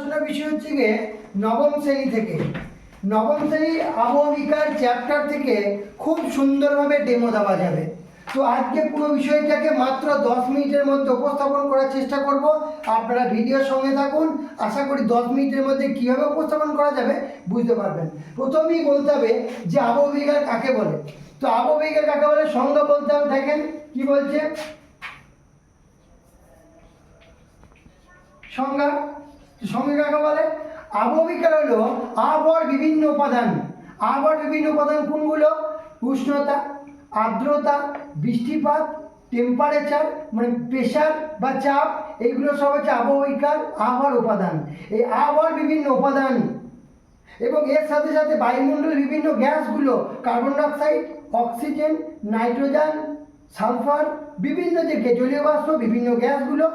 আলোচনার বিষয় হচ্ছে গিয়ে নবম শ্রেণি থেকে। নবম শ্রেণি আবহবিকার চ্যাপ্টার থেকে খুব সুন্দরভাবে ডেমো দেওয়া যাবে। তো আজকে পুরো বিষয়টাকে মাত্র দশ মিনিটের মধ্যে উপস্থাপন করার চেষ্টা করব। আপনারা ভিডিওর সঙ্গে থাকুন। আশা করি দশ মিনিটের মধ্যে কীভাবে উপস্থাপন করা যাবে বুঝতে পারবেন। প্রথমেই বলতে হবে যে আবহবিকার কাকে বলে? তো আবহবিকার কাকে বলে? সংজ্ঞা বলতে হবে, দেখেন কি বলছে? সংজ্ঞা সংজ্ঞা কাকে বলে? আবহবিকার হলো আবহাওয়ার বিভিন্ন উপাদান। আবহাওয়ার বিভিন্ন উপাদান কোনগুলো? উষ্ণতা, আর্দ্রতা, বৃষ্টিপাত টেম্পারেচার মানে প্রেশার বা চাপ, এইগুলো সব হচ্ছে আবহবিকার আবহাওয়ার উপাদান। এই আবহাওয়ার বিভিন্ন উপাদান এবং এর সাথে সাথে বায়ুমণ্ডলের বিভিন্ন গ্যাসগুলো carbon dioxide oxygen nitrogen sulphur বিভিন্ন যে জলীয় বাষ্প, বিভিন্ন গ্যাসগুলো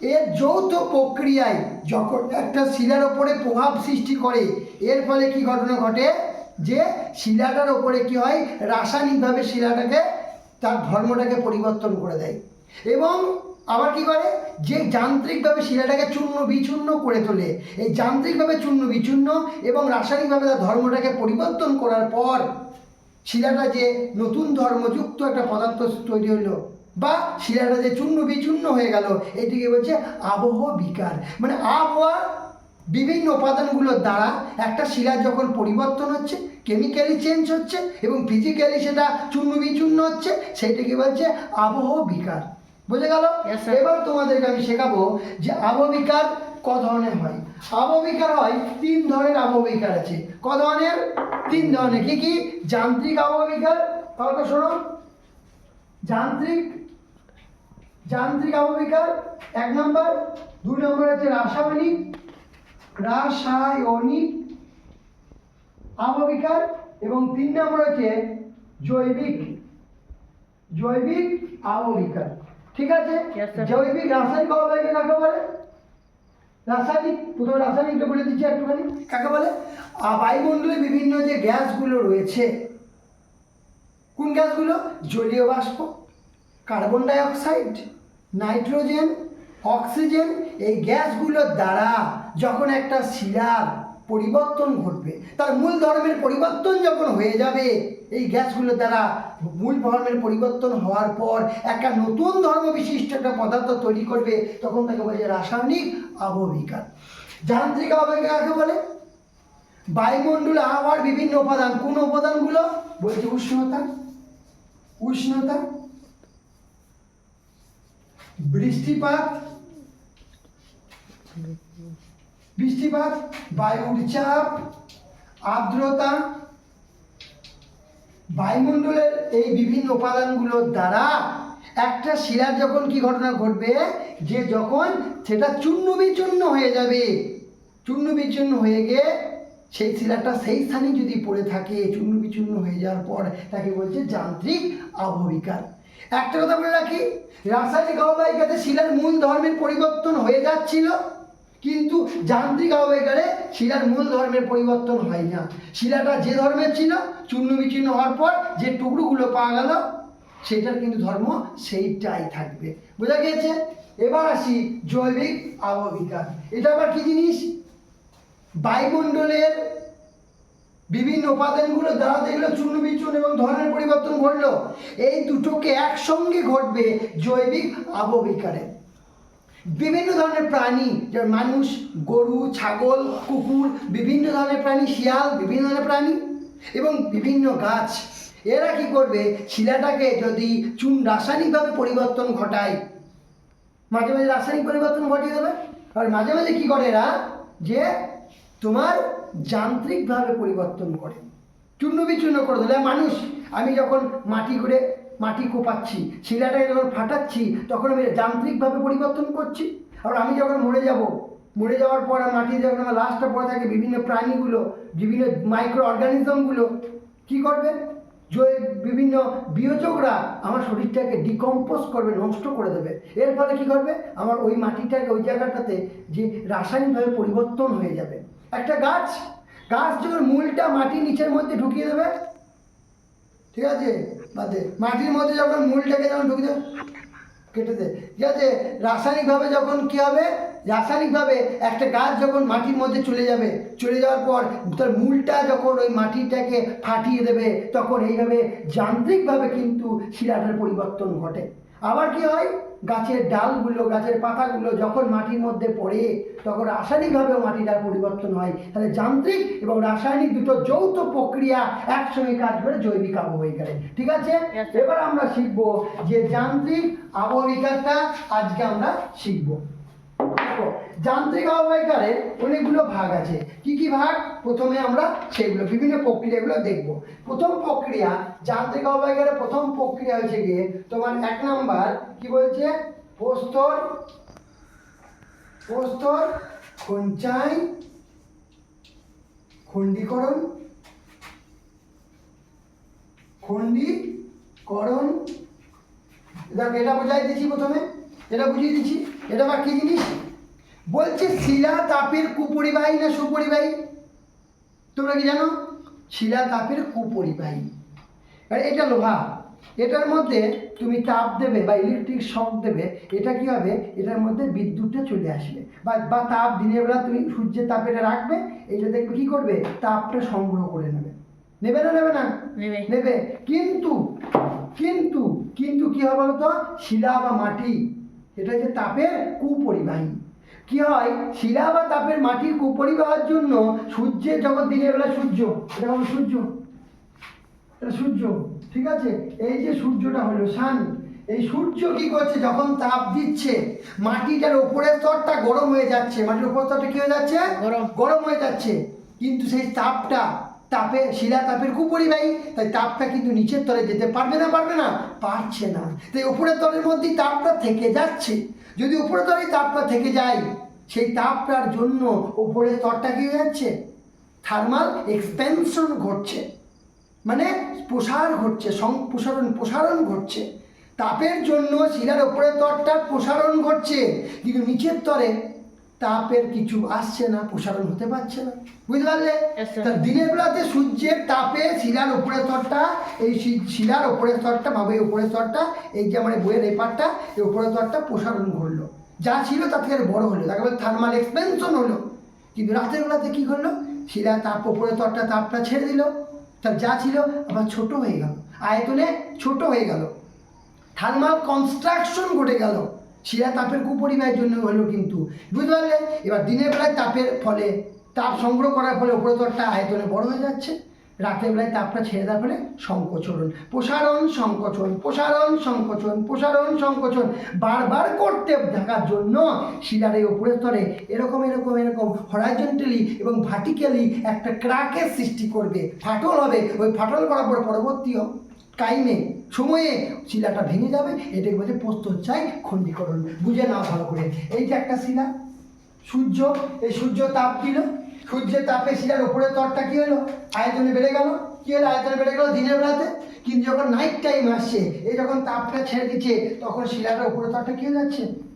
এর যৌথ প্রক্রিয়ায় যখন একটা শিলার ওপরে প্রভাব সৃষ্টি করে, এর ফলে কি ঘটনা ঘটে? যে শিলাটার ওপরে কি হয়? রাসায়নিকভাবে শিলাটাকে, তার ধর্মটাকে পরিবর্তন করে দেয়। এবং আবার কি করে? যে যান্ত্রিকভাবে শিলাটাকে চূর্ণ বিচূর্ণ করে তোলে। এই যান্ত্রিকভাবে চূর্ণ বিচূর্ণ এবং রাসায়নিকভাবে তার ধর্মটাকে পরিবর্তন করার পর, শিলাটা যে নতুন ধর্মযুক্ত একটা পদার্থ তৈরি হলো বা শিলাটা যে চূর্ণ বিচূর্ণ হয়ে গেল এটিকে বলছে আবহ বিকার। মানে আবহাওয়া বিভিন্ন উপাদানগুলোর দ্বারা একটা শিলা যখন পরিবর্তন হচ্ছে কেমিক্যালি চেঞ্জ হচ্ছে এবং ফিজিক্যালি সেটা চূর্ণ বিচূর্ণ হচ্ছে সেইটাকে বলছে আবহ বিকার। বুঝে গেল? এবার তোমাদেরকে আমি শেখাবো যে আবহবিকার ক ধরনের হয়। আবহবিকার হয় তিন ধরনের আবহবিকার আছে। ক ধরনের? তিন ধরনের। কি কি? যান্ত্রিক আবহবিকার তাহলে শোনো। যান্ত্রিক যান্ত্রিক আবহবিকার এক নম্বর দুই নম্বর আছে রাসায়নিক রাসায়নিক আবহবিকার এবং তিন নম্বর হচ্ছে জৈবিক জৈবিক আবহবিকার ঠিক আছে? জৈবিক রাসায়নিক আবহবিকার কাকে বলে? রাসায়নিক প্রথমে রাসায়নিকটা বলে দিচ্ছি একটুখানি। কাকে বলে? বায়ুমণ্ডলে বিভিন্ন যে গ্যাসগুলো রয়েছে কোন গ্যাসগুলো? জলীয় বাষ্প carbon dioxide nitrogen, oxygen, এই গ্যাসগুলোর দ্বারা যখন একটা শিলার পরিবর্তন ঘটবে, তার মূল ধর্মের পরিবর্তন যখন হয়ে যাবে, এই গ্যাসগুলোর দ্বারা মূল ধর্মের পরিবর্তন হওয়ার পর একটা নতুন ধর্ম বিশিষ্ট একটা পদার্থ তৈরি করবে, তখন তাকে বলে রাসায়নিক আবহবিকার যান্ত্রিক আবহবিকার কাকে বলে? বায়ুমণ্ডলে আবহাওয়ার বিভিন্ন উপাদান। কোন উপাদানগুলো? বলছি উষ্ণতা। উষ্ণতা। বৃষ্টিপাত বৃষ্টিপাত, বায়ুর চাপ, আর্দ্রতা, বায়ুমণ্ডলের এই বিভিন্ন উপাদানগুলোর দ্বারা একটা শিলার যখন কি ঘটনা ঘটবে, যে যখন সেটা চূর্ণ বিচূর্ণ হয়ে যাবে চূর্ণ বিচূর্ণ হয়ে গিয়ে সেই শিলাটা সেই স্থানে যদি পড়ে থাকে চূর্ণ বিচূর্ণ হয়ে যাওয়ার পর তাকে বলছে যান্ত্রিক আবহবিকার। একটা কথা বলে রাখি রাসায়নিক আবহবিকাতে শিলার মূল ধর্মের পরিবর্তন হয়ে যাচ্ছিল, কিন্তু যান্ত্রিক আবহবিকারে শিলার মূল ধর্মের পরিবর্তন হয় না। শিলাটা যে ধর্মের ছিল, চূর্ণ বিচূর্ণ হওয়ার পর যে টুকরোগুলো পাওয়া গেল, সেটার কিন্তু ধর্ম সেইটাই থাকবে। বোঝা গিয়েছে? এবার আসি জৈবিক আবহবিকার এটা আবার কি জিনিস? বায়ুমণ্ডলের বিভিন্ন উপাদানগুলো দ্বারা যেগুলো চূর্ণ বিচূর্ণ এবং ধরনের পরিবর্তন ঘটলো। এই দুটোকে একসঙ্গে ঘটবে জৈবিক আবহবিকারে। বিভিন্ন ধরনের প্রাণী, যেমন মানুষ, গরু, ছাগল, কুকুর, বিভিন্ন ধরনের প্রাণী, শিয়াল, বিভিন্ন ধরনের প্রাণী এবং বিভিন্ন গাছ। এরা কি করবে? শিলাটাকে যদি চুন রাসায়নিকভাবে পরিবর্তন ঘটায়, মাঝে মাঝে রাসায়নিক পরিবর্তন ঘটিয়ে দেবে। আর মাঝে মাঝে কি করে এরা? যে তোমার যান্ত্রিকভাবে পরিবর্তন করে। চূর্ণ বিচূর্ণ করে দিলে। মানুষ, আমি যখন মাটি করে মাটি কোপাচ্ছি, শিলাটাকে যখন ফাটাচ্ছি, তখন আমি যান্ত্রিকভাবে পরিবর্তন করছি। আর আমি যখন মরে যাব, মরে যাওয়ার পর মাটি যখন আমার লাশটা পড়ে থাকে বিভিন্ন প্রাণীগুলো, বিভিন্ন মাইক্রো অর্গানিজমগুলো কি করবে? যে বিভিন্ন বিয়োজকরা আমার শরীরটাকে ডিকম্পোজ করবে, নষ্ট করে দেবে। এর ফলে কী করবে? আমার ওই মাটিটাকে ওই জায়গাটাতে যে রাসায়নিকভাবে পরিবর্তন হয়ে যাবে। একটা গাছ গাছ যখন মূলটা মাটির নিচের মধ্যে ঢুকিয়ে দেবে, ঠিক আছে? বাদে মাটির মধ্যে যখন মূলটাকে যখন ঢুকিয়ে দেবে, কেটে দে। ঠিক আছে? রাসায়নিকভাবে যখন কি হবে? রাসায়নিকভাবে একটা গাছ যখন মাটির মধ্যে চলে যাবে, চলে যাওয়ার পর তার মূলটা যখন ওই মাটিটাকে ফাটিয়ে দেবে, তখন এইভাবে যান্ত্রিকভাবে কিন্তু শিলাটার পরিবর্তন ঘটে। আবার কি হয়? গাছের ডালগুলো গাছের পাতাগুলো যখন মাটির মধ্যে পড়ে তখন রাসায়নিকভাবেও মাটিটার পরিবর্তন হয়। তাহলে যান্ত্রিক এবং রাসায়নিক দুটো যৌথ প্রক্রিয়া একসঙ্গে কাজ করে জৈবিক আবহাওয়া গেলে। ঠিক আছে? এবার আমরা শিখব যে যান্ত্রিক আবহাওয়াটা আজকে আমরা শিখব। যান্ত্রিক আবহবিকারের অনেকগুলো ভাগ আছে। কি কি ভাগ? প্রথমে আমরা সেগুলো, বিভিন্ন প্রক্রিয়াগুলো দেখব। প্রথম প্রক্রিয়া, যান্ত্রিক আবহবিকারের প্রথম প্রক্রিয়া হচ্ছে গিয়ে তোমার এক নাম্বার কি বলছে? প্রস্তর প্রস্তর খঞ্চাই খণ্ডীকরণ খণ্ডীকরণ। এটা বোঝাই দিচ্ছি প্রথমে, এটা বুঝিয়ে দিচ্ছি এটা আবার কি জিনিস? বলছে শিলা তাপের কুপরিবাহী না সুপরিবাহী? তোমরা কি জানো? শিলা তাপের কুপরিবাহী। আর এটা লোহা। এটার মধ্যে তুমি তাপ দেবে বা ইলেকট্রিক শক দেবে এটা কি হবে? এটার মধ্যে বিদ্যুৎটা চলে আসবে। বা বা তাপ দিনের বেলা তুমি সূর্যের তাপ এটা রাখবে এটা দেখবে কী করবে? তাপটা সংগ্রহ করে নেবে। নেবে না নেবে না? নেবে। নেবে। কিন্তু কিন্তু কিন্তু কী হবে বলতো? শিলা বা মাটি এটা হচ্ছে তাপের কুপরিবাহী। কি হয়? শিলা বা তাপের মাটির কুপরিবাহের জন্য সূর্যের যখন দিনের বেলা সূর্য। এটা হলো সূর্য। এটা সূর্য। ঠিক আছে? এই যে সূর্যটা হলো সান এই সূর্য কি করছে? যখন তাপ দিচ্ছে মাটিটার উপরের স্তরটা গরম হয়ে যাচ্ছে। মাটির উপরের স্তরটা কি হয়ে যাচ্ছে? গরম। গরম হয়ে যাচ্ছে। কিন্তু সেই তাপটা তাপে, শিলা তাপের কুপরিবাহী তাই তাপটা কিন্তু নিচের তলে যেতে পারবে না পারবে না? পারছে না। তাই উপরের তলের মধ্যেই তাপটা থেকে যাচ্ছে। যদি উপরের তলেই তাপটা থেকে যায়, সেই তাপটার জন্য উপরের স্তরটা কি যাচ্ছে? থার্মাল এক্সপেনশন ঘটছে। মানে প্রসার ঘটছে সম্প্রসারণ প্রসারণ ঘটছে। তাপের জন্য শিলার উপরের তরটা প্রসারণ ঘটছে। কিন্তু নিচের তরে তাপের কিছু আসছে না প্রসারণ হতে পারছে না। বুঝতে পারলে? তা দিনের বেলাতে সূর্যের তাপে শিলার উপরের স্তরটা এই শিলার উপরের স্তরটা ভাবে এই উপরের স্তরটা এই যে আমার বইয়ের এই পাটটা এই উপরের স্তরটা প্রসারণ ঘটলো। যা ছিল তার থেকে বড় হলো। তাকে বলে থার্মাল এক্সপেনশন হলো। কিন্তু রাতের বেলাতে কী করল শিলা তাপ উপরের স্তরটা তাপটা ছেড়ে দিল। তার যা ছিল আবার ছোট হয়ে গেল। আয়তনে ছোট হয়ে গেল। থার্মাল কনস্ট্রাকশন ঘটে গেল। শিলা তাপের কুপরিবাহের জন্য হলো কিন্তু, বুঝতে পারলে? এবার দিনের বেলায় তাপের ফলে, তাপ সংগ্রহ করার ফলে উপরে তরটা আয়তনে বড় হয়ে যাচ্ছে, রাতের বেলায় তাপটা ছেড়ে দেওয়ার ফলে সংকোচন। প্রসারণ সংকোচন প্রসারণ সংকোচন প্রসারণ, সংকোচন, বারবার করতে থাকার জন্য শিলার এই উপরের স্তরে এরকম এরকম এরকম হরাইজন্টালি এবং ভার্টিক্যালি একটা ক্রাকের সৃষ্টি করবে। ফাটল হবে। ওই ফাটল করার পর পরবর্তী টাইমে সময়ে শিলাটা ভেঙে যাবে এটাকে বলছে চাই খণ্ডীকরণ। বুঝে না ভালো করে। এই যে একটা শিলা, সূর্য, এই সূর্য তাপ দিল। সূর্যের তাপে শিলার ওপরের তরটা কি হলো? আয়তনে বেড়ে গেল। কি হলো? আয়তনে বেড়ে গেল দিনের বেলাতে। কিন্তু যখন নাইট টাইম আসছে, এই যখন তাপটা ছেড়ে দিচ্ছে, তখন শিলাটার উপরের তরটা কি হয়ে যাচ্ছে?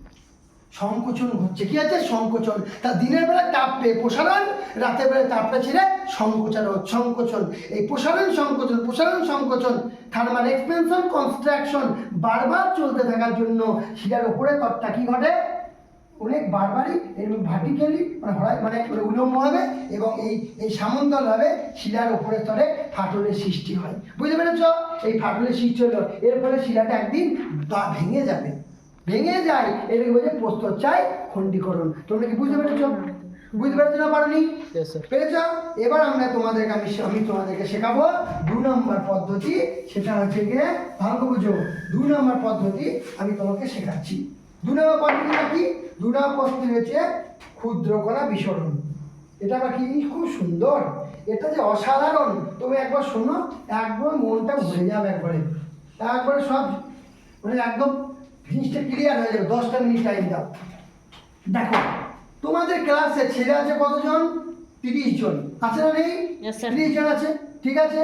সংকোচন হচ্ছে। কি আছে? সংকোচন। তা দিনের বেলা তাপ পেয়ে প্রসারণ, রাতের বেলা তাপটা ছেড়ে সংকোচন সংকোচন। এই প্রসারণ, সংকোচন প্রসারণ, সংকোচন থার্মাল এক্সপেনশন কনস্ট্রাকশন বারবার চলতে থাকার জন্য শিলার উপরে তত্ত্বা কি ঘটে? অনেক বারবারই এরকম ভার্টিক্যালি মানে হরাই মানে উলম্ব হবে এবং এই এই সামন্তল হবে শিলার উপরে স্তরে ফাটলের সৃষ্টি হয়। বুঝতে পেরেছ? এই ফাটলের সৃষ্টি হলো। এর ফলে শিলাটা একদিন বা ভেঙে যাবে। ভেঙে যায়। এটাকে বলছে প্রস্তর চাই খণ্ডীকরণ। তোমরা কি বুঝতে পেরেছ? বুঝতে পেরেছ না পারোনি. পেরেছ? এবার আমরা তোমাদেরকে আমি আমি তোমাদেরকে শেখাবো দু নম্বর পদ্ধতি। সেটা হচ্ছে গিয়ে করে বুঝো। দু নম্বর পদ্ধতি আমি তোমাকে শেখাচ্ছি। দু নম্বর পদ্ধতিটা কি? দু নম্বর পদ্ধতি হচ্ছে ক্ষুদ্র কণা বিসরণ। এটা আবার কি জিনিস? খুব সুন্দর। এটা যে অসাধারণ। তুমি একবার শোনো একবার মনটা ভরে যাবে একবারে। একবারে সব মানে একদম জিনিসটা ক্লিয়ার হয়ে যাবে দশটা মিনিট টাইম দাও। দেখো তোমাদের ক্লাসে ছেলে আছে কতজন? তিরিশ জন। আছে না নেই? তিরিশ জন আছে। ঠিক আছে?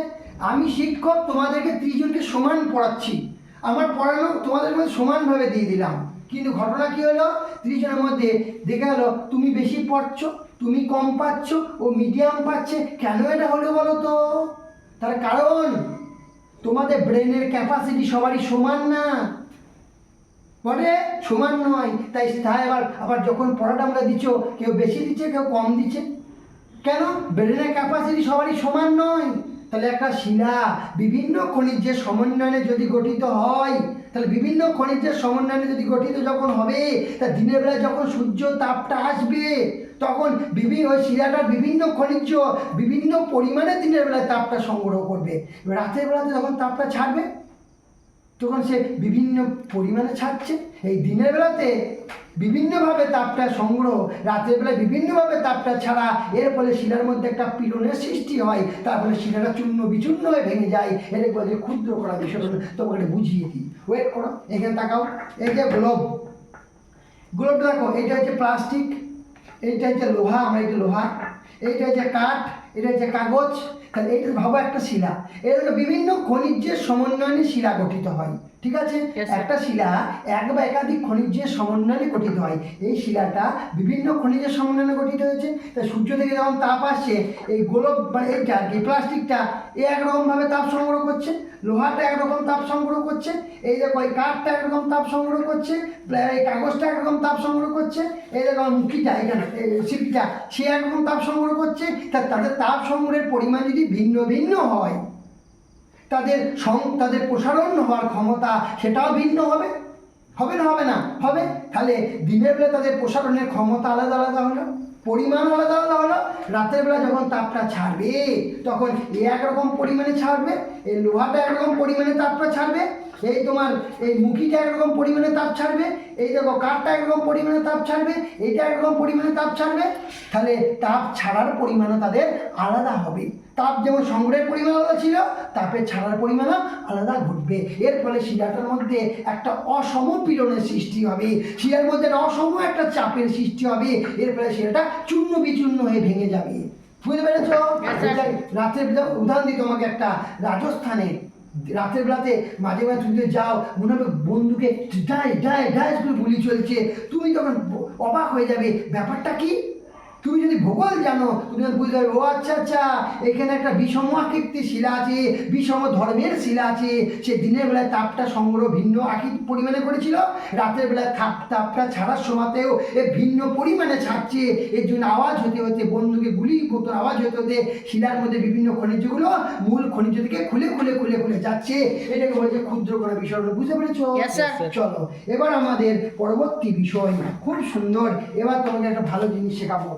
আমি শিক্ষক তোমাদেরকে তিরিশ জনকে সমান পড়াচ্ছি। আমার পড়ানো তোমাদের মধ্যে সমানভাবে দিয়ে দিলাম। কিন্তু ঘটনা কি হলো? তিরিশ জনের মধ্যে দেখা গেলো তুমি বেশি পড়ছো তুমি কম পাচ্ছ ও মিডিয়াম পাচ্ছে। কেন এটা হলো বলো তো? তার কারণ তোমাদের ব্রেনের ক্যাপাসিটি সবারই সমান না। বটে সমান নয়। তাই তাই আবার আবার যখন পড়াটা আমরা দিচ্ছ, কেউ বেশি দিচ্ছে, কেউ কম দিচ্ছে। কেন? ব্রেনের ক্যাপাসিটি সবারই সমান নয়। তাহলে একটা শিলা বিভিন্ন খনিজের সমন্বয়ে যদি গঠিত হয়, তাহলে বিভিন্ন খনিজের সমন্বয়ে যদি গঠিত যখন হবে, তা দিনের বেলা যখন সূর্য তাপটা আসবে, তখন বিভিন্ন ওই শিলাটার বিভিন্ন খনিজ, বিভিন্ন পরিমাণে দিনের বেলায় তাপটা সংগ্রহ করবে। এবার রাতের বেলাতে যখন তাপটা ছাড়বে তখন সে বিভিন্ন পরিমাণে ছাড়ছে। এই দিনের বেলাতে বিভিন্নভাবে তাপটা সংগ্রহ, রাতের বেলায় বিভিন্নভাবে তাপটা ছাড়া, এর ফলে শিলার মধ্যে একটা পীড়নের সৃষ্টি হয়। তার ফলে শিলাটা চূর্ণ বিচূর্ণ হয়ে ভেঙে যায়। এর বলে ক্ষুদ্র করা বিষয় তোমাকে বুঝিয়ে দিই। ওয়েট করো, এখানে তাকাও। এই যে গ্লোব গ্লোবটা দেখো এটা হচ্ছে প্লাস্টিক এইটা হচ্ছে লোহা, আমরা এটা লোহা। এইটা হচ্ছে কাঠ, এটা হচ্ছে কাগজ। তাহলে এইটা ভাবো একটা শিলা। এর হলো বিভিন্ন খনিজের সমন্বয়ে শিলা গঠিত হয়। ঠিক আছে? একটা শিলা এক বা একাধিক খনিজের সমন্বয়ে গঠিত হয়। এই শিলাটা বিভিন্ন খনিজের সমন্বয়ে গঠিত হয়েছে। তা সূর্য থেকে যখন তাপ আসছে এই গোলক বা এইটা আর কি প্লাস্টিকটা এ একরকমভাবে তাপ সংগ্রহ করছে লোহাটা একরকম তাপ সংগ্রহ করছে এই দেখো এই কাঠটা একরকম তাপ সংগ্রহ করছে এই কাগজটা একরকম তাপ সংগ্রহ করছে এই দেখো মুখিটা এখানে শিল্পীটা সে একরকম তাপ সংগ্রহ করছে তা তাদের তাপ সংগ্রহের পরিমাণ যদি ভিন্ন ভিন্ন হয়, তাদের সং, তাদের প্রসারণ হওয়ার ক্ষমতা সেটাও ভিন্ন হবে? হবে না হবে না, হবে। তাহলে দিনের বেলা তাদের প্রসারণের ক্ষমতা আলাদা আলাদা হলো, পরিমাণ আলাদা আলাদা হলো। রাতের বেলা যখন তাপটা ছাড়বে, তখন এ একরকম পরিমাণে ছাড়বে এই লোহাটা একরকম পরিমাণে তাপটা ছাড়বে, এই তোমার এই মুখিটা একরকম পরিমাণে তাপ ছাড়বে, এই দেখো কাঠটা একরকম পরিমাণে তাপ ছাড়বে, এইটা একরকম পরিমাণে তাপ ছাড়বে। তাহলে তাপ ছাড়ার পরিমাণও তাদের আলাদা হবে। তাপ যেমন সংগ্রহের পরিমাণ আলাদা ছিল তাপের ছাড়ার পরিমাণও আলাদা ঘটবে। এর ফলে শিলাটার মধ্যে একটা অসম পীড়নের সৃষ্টি হবে। শিলার মধ্যে অসম একটা চাপের সৃষ্টি হবে। এর ফলে শিলাটা চূর্ণ বিচূর্ণ হয়ে ভেঙে যাবে। বুঝতে পেরেছ? রাতের বেলা উদাহরণ দিই তোমাকে একটা রাজস্থানে রাতের বেলাতে মাঝে মাঝে তুমি যাও মনে হবে বন্ধুকে ডাই ডাই ডাই করে গুলি চলছে। তুমি তখন অবাক হয়ে যাবে। ব্যাপারটা কি? তুমি যদি ভূগোল জানো তুমি বুঝতে পারবে ও আচ্ছা আচ্ছা এখানে একটা বিষম আকৃতির শিলা আছে বিষম ধর্মের শিলা আছে সে দিনের বেলায় তাপটা সংগ্রহ ভিন্ন একই পরিমাণে করেছিল রাতের বেলায় তাপ তাপটা ছাড়ার সময়তেও এ ভিন্ন পরিমাণে ছাড়ছে এর জন্য আওয়াজ হতে হতে বন্ধুকে গুলি মতন আওয়াজ হতে হতে শিলার মধ্যে বিভিন্ন খনিজগুলো মূল খনিজ থেকে খুলে খুলে খুলে খুলে যাচ্ছে। এটাকে বলছে ক্ষুদ্র করা বিষয় বুঝতে পেরেছ? চলো এবার আমাদের পরবর্তী বিষয় খুব সুন্দর। এবার তোমাকে একটা ভালো জিনিস শেখাবো।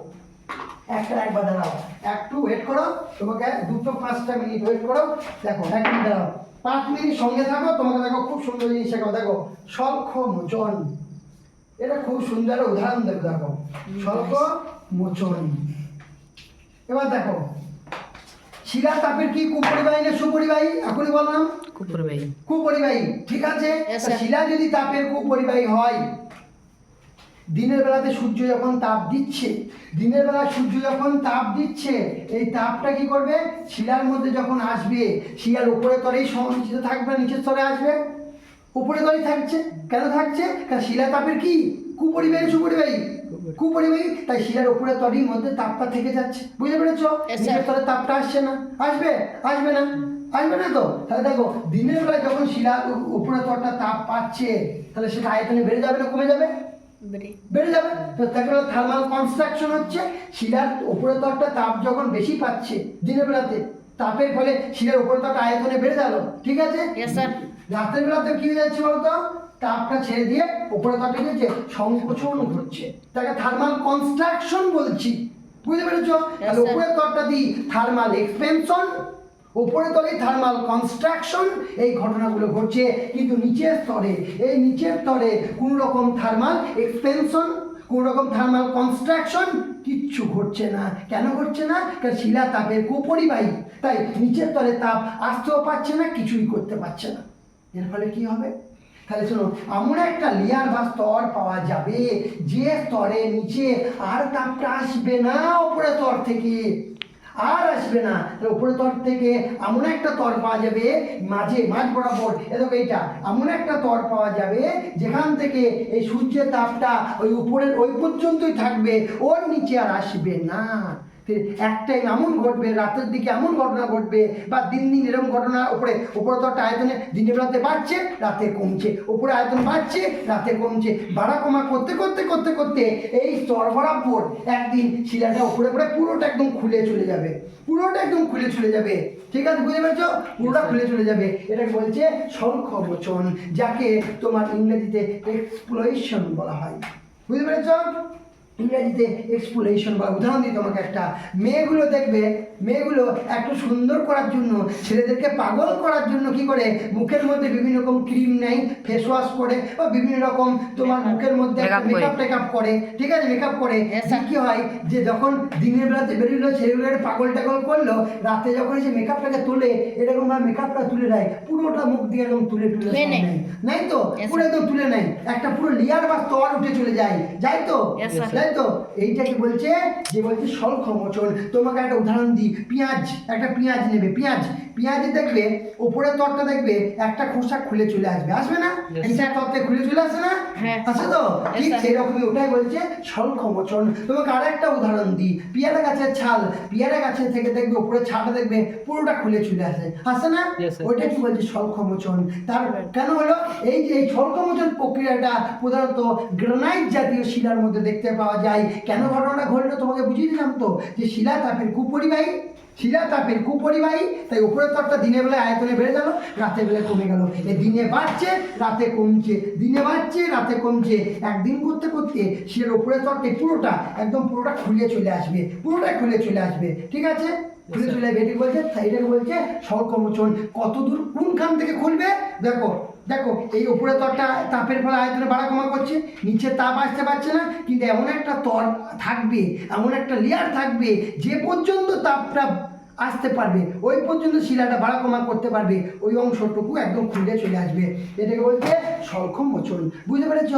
একটা একবার দাঁড়াও। একটু ওয়েট করো তোমাকে দুটো পাঁচটা মিনিট ওয়েট করো। দেখো এক মিনিট দাঁড়াও। পাঁচ মিনিট সঙ্গে থাকো তোমাকে দেখো খুব সুন্দর জিনিস শেখাবো। দেখো শঙ্খ মোচন এটা খুব সুন্দর উদাহরণ দেবো দেখো। শঙ্খ মোচন এবার দেখো শিলা তাপের কি কুপরিবাহী না সুপরিবাহী? এখনই বললাম কুকুরবাই কুপরিবাহী। ঠিক আছে? শিলা যদি তাপের কুপরিবাহী হয় দিনের বেলাতে সূর্য যখন তাপ দিচ্ছে দিনের বেলা সূর্য যখন তাপ দিচ্ছে এই তাপটা কি করবে? শিলার মধ্যে যখন আসবে শিলার উপরে তরেই সংরক্ষিত থাকবে নিচের স্তরে আসবে। উপরে তরেই থাকছে। কেন থাকছে? কারণ শিলা তাপের কি? কুপরিবাহী সুপরিবাহী। কুপরিবাহী। তাই শিলার উপরে তরের মধ্যে তাপটা থেকে যাচ্ছে। বুঝতে পেরেছ? নিচের তলে তাপটা আসছে না। আসবে? আসবে না। আসবে না তো? তাহলে দেখো দিনের বেলায় যখন শিলা উপরে তরটা তাপ পাচ্ছে তাহলে সেটা আয়তনে বেড়ে যাবে না কমে যাবে? বেড়ে যাবে। তো তাকে বলে থার্মাল কনস্ট্রাকশন হচ্ছে। শিলার তরটা তাপ যখন বেশি পাচ্ছে দিনের বেলাতে তাপের ফলে শিলার তরটা আয়তনে বেড়ে গেল। ঠিক আছে? রাতের বেলাতে কি হয়ে যাচ্ছে বলতো? তাপটা ছেড়ে দিয়ে উপরে তরটা সংকোচন ঘটছে তাকে থার্মাল কনস্ট্রাকশন বলছি। বুঝতে পেরেছ? তাহলে. উপরের তরটা দিই থার্মাল এক্সপেনশন উপরে তলে থার্মাল কনস্ট্রাকশন এই ঘটনাগুলো ঘটছে। কিন্তু নিচের স্তরে, এই নিচের স্তরে কোনো রকম থার্মাল এক্সপেনশন কোনো রকম থার্মাল কনস্ট্রাকশন কিচ্ছু ঘটছে না। কেন ঘটছে না? কারণ শিলা তাপের কুপরিবাহী তাই নিচের স্তরে তাপ আসতেও পারছে না, কিছুই করতে পারছে না। এর ফলে কি হবে? তাহলে শোনো এমন একটা লেয়ার বা স্তর পাওয়া যাবে, যে স্তরে নিচে আর তাপটা আসবে না উপরে স্তর থেকে। আর আসবে না। উপরে তর থেকে এমন একটা তর পাওয়া যাবে, মাঝে, মাঝ বরাবর এরকম এইটা, এমন একটা তর পাওয়া যাবে, যেখান থেকে এই সূর্যের তাপটা ওই উপরের, ওই পর্যন্তই থাকবে, ওর নিচে আর আসবে না। এক টাইম এমন ঘটবে রাতের দিকে এমন ঘটনা ঘটবে বা দিন দিন এরকম ঘটনা উপরে উপরে তো একটা আয়তনে দিনের বেলাতে বাড়ছে রাতে কমছে। উপরে আয়তন বাড়ছে রাতে কমছে। বাড়া কমা করতে করতে করতে করতে এই স্তর বরাবর একদিন শিলাটা উপরে পড়ে পুরোটা একদম খুলে চলে যাবে। পুরোটা একদম খুলে চলে যাবে। ঠিক আছে বুঝতে পেরেছ? পুরোটা খুলে চলে যাবে। এটাকে বলছে শঙ্খ বচন যাকে তোমার ইংরেজিতে এক্সপ্লোয়েশন বলা হয়। বুঝতে পেরেছ? ইংরেজিতে এক্সপ্লোরেশন বা উদাহরণ দিয়ে তোমাকে একটা মেয়েগুলো দেখবে মেয়েগুলো একটু সুন্দর করার জন্য ছেলেদেরকে পাগল করার জন্য কি করে? মুখের মধ্যে বিভিন্ন রকম ক্রিম নেয় ফেস ওয়াশ করে বা বিভিন্ন রকম তোমার মুখের মধ্যে মেকআপ টেকআপ করে। ঠিক আছে? মেকআপ করে. কি হয় যে যখন দিনের বেলাতে বেরোলো ছেলেগুলো পাগল টাগল করল রাতে যখন এসে মেকআপটাকে তোলে এরকম ভাবে মেকআপটা তুলে দেয় পুরোটা মুখ দিয়ে একদম তুলে তুলে নেয়। নেয়। নাই তো? পুরো. একদম তুলে নেয়। একটা পুরো লেয়ার বা স্তর উঠে চলে যায়। যাই তো. তাই তো? এইটাকে বলছে? যে বলছে স্বল্প মোচন। তোমাকে একটা উদাহরণ দিই পেঁয়াজ একটা পেঁয়াজ নেবে পেঁয়াজ। পেঁয়াজে দেখবে উপরের তরটা দেখবে একটা খোসা খুলে চলে আসবে। আসবে না? নিচের তরতে খুলে চলে আসে না? হ্যাঁ। আছে তো? ঠিক সেরকমই ওটাই বলছে স্বল্প মোচন। তোমাকে আর একটা উদাহরণ দিই। পেয়ারা গাছের ছাল পেয়ারা গাছের থেকে দেখবে উপরে ছালটা দেখবে পুরোটা খুলে চলে আসে। আসে না? ওইটা কি বলছে স্বল্প মোচন? তার কেন হলো? এই যে এই স্বল্পমোচন প্রক্রিয়াটা প্রধানত গ্রানাইট জাতীয় শিলার মধ্যে দেখতে পাওয়া যায়। কেন ঘটনা ঘটলো তোমাকে বুঝিয়ে দিলাম তো? যে শিলা তাপের কুপরিবাহী শিলা তাপের কুপরিবাহী তাই উপরের তরটা দিনের বেলায় আয়তনে বেড়ে গেল রাতের বেলায় কমে গেল। এ দিনে বাড়ছে রাতে কমছে দিনে বাড়ছে রাতে কমছে। একদিন করতে করতে শিলার উপরের তরটা পুরোটা একদম পুরোটা খুলে চলে আসবে পুরোটা খুলে চলে আসবে। ঠিক আছে? খুলে চলে আসবে এটাকে বলছে এটাকে বলছে স্বল্পমোচন কত দূর কোনখান থেকে খুলবে? দেখো দেখো এই উপরে তরটা তাপের ফলে আয়তনে বাড়া কমা করছে নিচে তাপ আসতে পারছে না কিন্তু এমন একটা তর থাকবে এমন একটা লেয়ার থাকবে যে পর্যন্ত তাপটা আসতে পারবে ওই পর্যন্ত শিলাটা বাড়া কমা করতে পারবে ওই অংশটুকু একদম খুলে চলে আসবে। এটাকে বলছে স্বল্প মোচন। বুঝতে পেরেছ?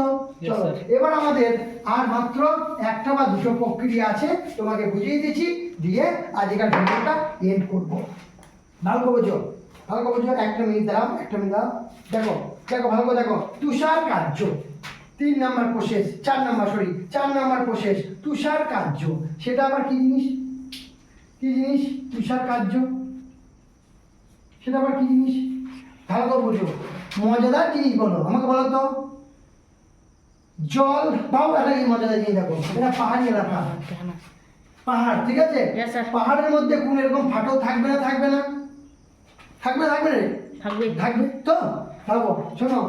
চলো এবার আমাদের আর মাত্র একটা বা দুটো প্রক্রিয়া আছে তোমাকে বুঝিয়ে দিচ্ছি দিয়ে আজকের ভিডিওটা এন্ড করব। ভালো করে বোঝো ভালো করে বোঝো একটা মিনিট দাও একটা মিনিট দাও দেখো দেখো ভালো করে দেখো। তুষার কার্য। তিন নাম্বার প্রসেস চার নাম্বার সরি চার নাম্বার প্রসেস তুষার কার্য। সেটা আবার কি জিনিস? কি জিনিস? তুষার কার্য। সেটা আবার কি জিনিস? ভালো করে বোঝো। মজাদার জিনিস বলো আমাকে বলো তো। জল পাও একটা কি মজাদার জিনিস দেখো। এটা পাহাড়ি এলাকা। পাহাড় ঠিক আছে? পাহাড়ের মধ্যে কোন এরকম ফাটল থাকবে না থাকবে না। থাকবে থাকবে? রে থাকবে। থাকবে তো? থাকো শোনো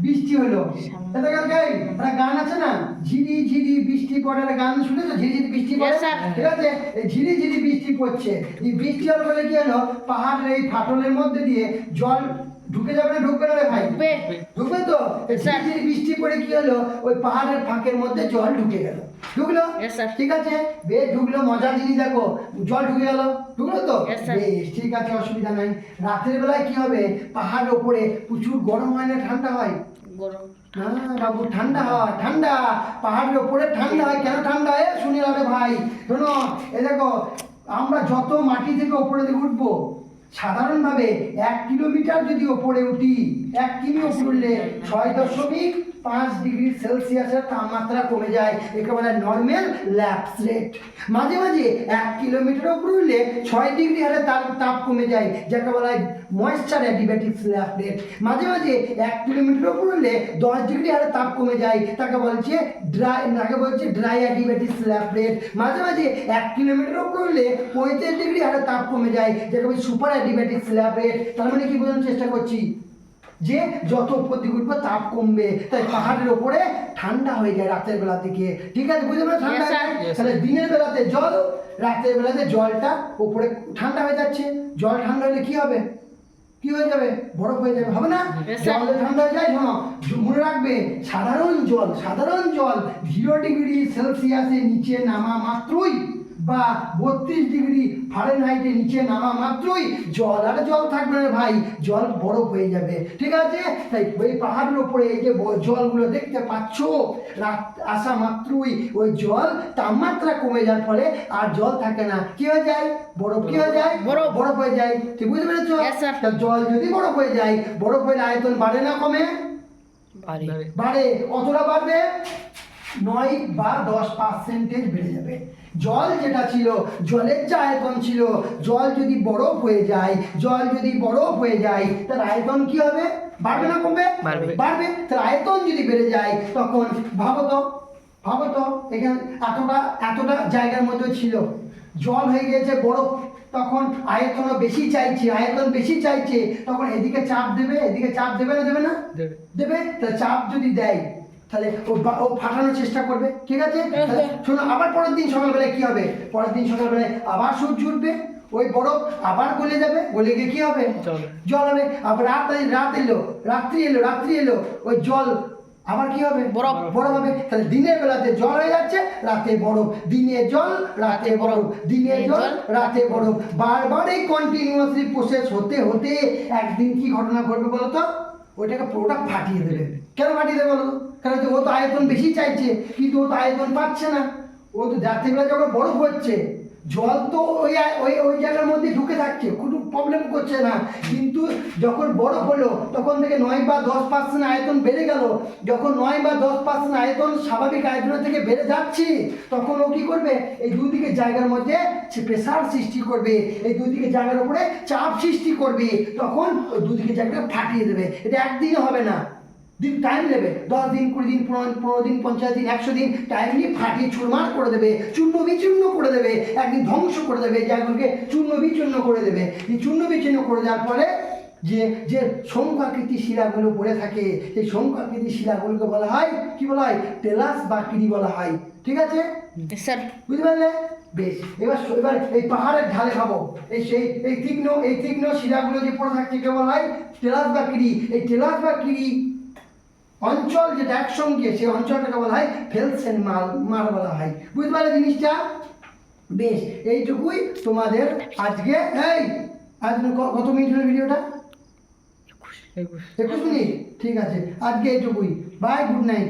বৃষ্টি হলো। সামনে। এটা গান গাই একটা গান আছে না? ঝিরি ঝিরি বৃষ্টি পড়ে একটা গান শুনেছো? ঝিরি ঝিরি বৃষ্টি পড়ে? ঠিক আছে? এই ঝিরি ঝিরি বৃষ্টি পড়ছে। এই বৃষ্টি হলো বলে কি হলো? পাহাড়ের এই ফাটলের মধ্যে দিয়ে জল ঢুকে যাবে না ঢুকবে না রে ভাই? ঢুকবে। তো? এই Sir. ঝিরি ঝিরি বৃষ্টি পড়ে কি হলো? ওই পাহাড়ের ফাঁকের মধ্যে জল ঢুকে গেল। ঢুকলো? ঠিক আছে? বেশ ঢুকলো মজার জিনিস দেখো। জল ঢুকে গেল। ঢুকলো তো. বেশ ঠিক আছে অসুবিধা নাই। রাতের বেলায় কি হবে? পাহাড়ের ওপরে প্রচুর গরম হয় না ঠান্ডা হয়? গরম। বাবু ঠান্ডা হয় ঠান্ডা। পাহাড়ের ওপরে ঠান্ডা হয় কেন ঠান্ডা? হয় শুনে যাবে ভাই। শোনো এ দেখো আমরা যত মাটি থেকে ওপরে উঠবো সাধারণভাবে এক কিলোমিটার যদি ওপরে উঠি এক কিমি উঠলে ছয় দশমিক পাঁচ ডিগ্রি সেলসিয়াসের তাপমাত্রা কমে যায় একে বলে নর্মাল ল্যাপস রেট মাঝে মাঝে এক কিলোমিটার উপরে উঠলে ছয় ডিগ্রি হারে তাপ তাপ কমে যায় যাকে বলা হয় ময়েশ্চার অ্যাডিবেটিক স্ল্যাপ রেট মাঝে মাঝে এক কিলোমিটার উপর উঠলে দশ ডিগ্রি হারে তাপ কমে যায়, তাকে বলছে ড্রাই তাকে বলছে ড্রাই অ্যাডিবেটিক স্ল্যাপ রেট মাঝে মাঝে এক কিলোমিটার উপর উঠলে পঁয়ত্রিশ ডিগ্রি হারে তাপ কমে যায় যাকে বলছে সুপার অ্যাডিবেটিক স্ল্যাপ রেট তার মানে কি বোঝানোর চেষ্টা করছি? যে যত উপর দিকে উঠবে তাপ কমবে। তাই পাহাড়ের ওপরে ঠান্ডা হয়ে যায় রাতের বেলা থেকে ঠিক আছে বুঝতে পারছ ঠান্ডা হয়ে? তাহলে দিনের বেলাতে জল রাতের বেলাতে জলটা উপরে ঠান্ডা হয়ে যাচ্ছে। জল ঠান্ডা হলে কি হবে? কি হয়ে যাবে? বরফ হয়ে যাবে। হবে না? জল ঠান্ডা হয়ে যায়? শোনো জ- মনে রাখবে সাধারণ জল সাধারণ জল জিরো ডিগ্রি সেলসিয়াসের নিচে নামা মাত্রই বা বত্রিশ ডিগ্রি ফারেনহাইটে নিচে নামা মাত্রই জল আর জল থাকবে না ভাই জল বরফ হয়ে যাবে। ঠিক আছে? তাই ওই পাহাড়ের উপরে এই যে জলগুলো দেখতে পাচ্ছ রাত আসা মাত্রই ওই জল তাপমাত্রা কমে যাওয়ার ফলে আর জল থাকে না। কি হয়ে যায়? বরফ কি হয়ে যায়? বরফ। বরফ হয়ে যায়। ঠিক বুঝতে পেরেছ? জল যদি বরফ হয়ে যায় বরফ হয়ে আয়তন বাড়ে না কমে? বাড়ে। অতটা বাড়বে? নয় বা দশ পার্সেন্টেজ বেড়ে যাবে। জল যেটা ছিল জলের যে আয়তন ছিল জল যদি বরফ হয়ে যায় জল যদি বরফ হয়ে যায় তার আয়তন কি হবে? বাড়বে না কমবে? বাড়বে। বাড়বে। তার আয়তন যদি বেড়ে যায় তখন ভাবো তো ভাবো তো এখানে এতটা এতটা জায়গার মধ্যে ছিল। জল হয়ে গেছে বরফ তখন আয়তনও বেশি চাইছে আয়তন বেশি চাইছে তখন এদিকে চাপ দেবে এদিকে চাপ দেবে না দেবে না? দেবে। তা চাপ যদি দেয় তাহলে ও ও ফাটানোর চেষ্টা করবে ঠিক আছে? তাহলে শোনো আবার পরের দিন সকালবেলায় কি হবে? পরের দিন সকালবেলায় আবার সূর্য উঠবে ওই বরফ আবার গলে যাবে গলে গিয়ে কি হবে? জল। হবে। আবার রাত রাত এলো রাত্রি এলো রাত্রি এলো ওই জল আবার কি হবে? বরফ। বরফ হবে। তাহলে দিনের বেলাতে জল হয়ে যাচ্ছে রাতে বরফ। দিনে জল রাতে বরফ। দিনে জল রাতে বরফ। বারবার এই কন্টিনিউয়াসলি প্রসেস হতে হতে একদিন কি ঘটনা ঘটবে বলো তো? ওইটাকে পুরোটা ফাটিয়ে দেবে। কেন ফাটিয়ে দেবে বলো? কারণ ও তো আয়তন বেশি চাইছে, কিন্তু ও তো আয়তন পাচ্ছে না। ও তো রাত্রিবেলা যখন বরফ হচ্ছে, জল তো ওই ওই ওই জায়গার মধ্যে ঢুকে থাকছে, কোনো প্রবলেম করছে না। কিন্তু যখন বরফ হলো, তখন থেকে নয় বা দশ পার্সেন্ট আয়তন বেড়ে গেল। যখন নয় বা দশ পার্সেন্ট আয়তন স্বাভাবিক আয়তনের থেকে বেড়ে যাচ্ছে, তখন ও কী করবে? এই দুদিকে জায়গার মধ্যে সে প্রেসার সৃষ্টি করবে, এই দুদিকে জায়গার উপরে চাপ সৃষ্টি করবে, তখন ওই দুদিকে জায়গাটা ফাটিয়ে দেবে। এটা একদিনে হবে না। দিন টাইম নেবে। দশ দিন কুড়ি দিন পনেরো দিন পঞ্চাশ দিন একশো দিন টাইম নিয়ে ফাটিয়ে চুরমার করে দেবে চূর্ণ বিচূর্ণ করে দেবে একদিন ধ্বংস করে দেবে জায়গাগুলোকে চূর্ণ বিচূর্ণ করে দেবে। এই চূর্ণ বিচূর্ণ করে দেওয়ার পরে যে যে শঙ্কাকৃতি শিলাগুলো পড়ে থাকে সেই শঙ্কাকৃতি শিলাগুলোকে বলা হয় কি বলা হয়? টেলাস বা কিরি বলা হয়। ঠিক আছে? স্যার বুঝতে পারলে? বেশ এবার এবার এই পাহাড়ের ঢালে খাব এই সেই এই তীক্ষ্ণ এই তীক্ষ্ণ শিলাগুলো যে পড়ে থাকছে কে বলা হয় টেলাস বা কিরি। এই টেলাস বা কিরি অঞ্চল যেটা একসঙ্গে সেই অঞ্চলটাকে বলা হয় ফেলসেন মাল মার বলা হয়। বুঝতে পারলে জিনিসটা? বেশ এইটুকুই তোমাদের আজকে। এই আজ কত মিনিট হলো ভিডিওটা? একুশ মিনিট? ঠিক আছে আজকে এইটুকুই। Bye good night.